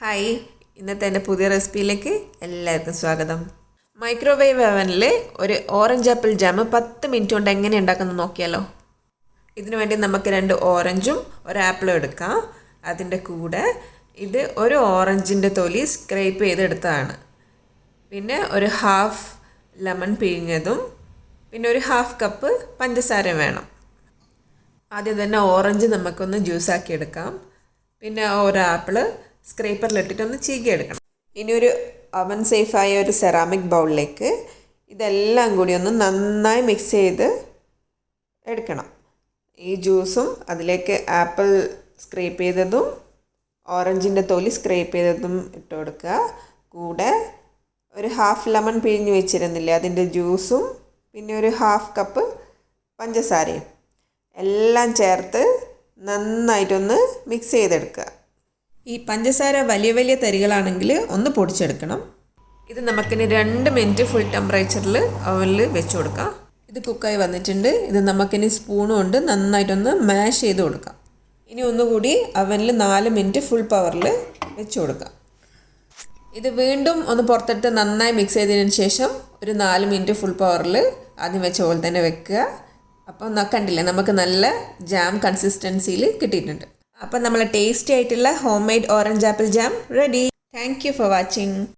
Hi ഇന്നത്തെ എന്റെ പുതിയ റെസിപ്പിയിലേക്ക് എല്ലാവർക്കും സ്വാഗതം. മൈക്രോവേവ് ഓവനിൽ ഒരു ഓറഞ്ച് ആപ്പിൾ ജാം പത്ത് മിനിറ്റ് കൊണ്ട് എങ്ങനെ ഉണ്ടാക്കുന്നത് നോക്കിയാലോ. ഇതിനു വേണ്ടി നമുക്ക് രണ്ട് ഓറഞ്ചും ഒരു ആപ്പിളും എടുക്കാം. അതിന്റെ കൂടെ ഇത് ഒരു ഓറഞ്ചിന്റെ തൊലി സ്ക്രേപ്പ് ചെയ്തെടുത്തതാണ്. പിന്നെ ഒരു ഹാഫ് ലെമൺ പിഴിഞ്ഞതും പിന്നെ ഒരു ഹാഫ് കപ്പ് പഞ്ചസാര വേണം. ആദ്യം തന്നെ ഓറഞ്ച് നമുക്കൊന്ന് ജ്യൂസാക്കി എടുക്കാം പിന്നെ ഒരു ആപ്പിൾ സ്ക്രേപ്പറിലിട്ടിട്ട് ചീകിയെടുക്കണം. ഇനി ഒരു അവൻ സേഫായ ഒരു സെറാമിക് ബൗളിലേക്ക് ഇതെല്ലാം കൂടി ഒന്ന് നന്നായി മിക്സ് ചെയ്ത് എടുക്കണം. ഈ ജ്യൂസും അതിലേക്ക് ആപ്പിൾ സ്ക്രേപ്പ് ചെയ്തതും ഓറഞ്ചിന്റെ തൊലി സ്ക്രേപ്പ് ചെയ്തതും ഇട്ട് കൊടുക്കുക. കൂടെ ഒരു ഹാഫ് ലെമൺ പിഴിഞ്ഞ് വെച്ചിരുന്നില്ലേ അതിന്റെ ജ്യൂസും പിന്നെ ഒരു ഹാഫ് കപ്പ് പഞ്ചസാരയും എല്ലാം ചേർത്ത് നന്നായിട്ടൊന്ന് മിക്സ് ചെയ്തെടുക്കുക. ഈ പഞ്ചസാര വലിയ വലിയ തരികളാണെങ്കിൽ ഒന്ന് പൊടിച്ചെടുക്കണം. ഇത് നമുക്കിനി രണ്ട് മിനിറ്റ് ഫുൾ ടെമ്പറേച്ചറിൽ അവനിൽ വെച്ച് കൊടുക്കാം. ഇത് കുക്കായി വന്നിട്ടുണ്ട്. ഇത് നമുക്കിനി സ്പൂൺ കൊണ്ട് നന്നായിട്ടൊന്ന് മാഷ് ചെയ്ത് കൊടുക്കാം. ഇനി ഒന്നുകൂടി അവനിൽ നാല് മിനിറ്റ് ഫുൾ പവറിൽ വെച്ച് കൊടുക്കാം. ഇത് വീണ്ടും ഒന്ന് പുറത്തെടുത്ത് നന്നായി മിക്സ് ചെയ്തതിന് ശേഷം ഒരു നാല് മിനിറ്റ് ഫുൾ പവറിൽ ആദ്യം വെച്ച പോലെ തന്നെ വെക്കുക. അപ്പോൾ കണ്ടില്ലേ നമുക്ക് നല്ല ജാം കൺസിസ്റ്റൻസിയിൽ കിട്ടിയിട്ടുണ്ട്. അപ്പം നമ്മൾ ടേസ്റ്റി ആയിട്ടുള്ള home made orange apple jam ready thank for watching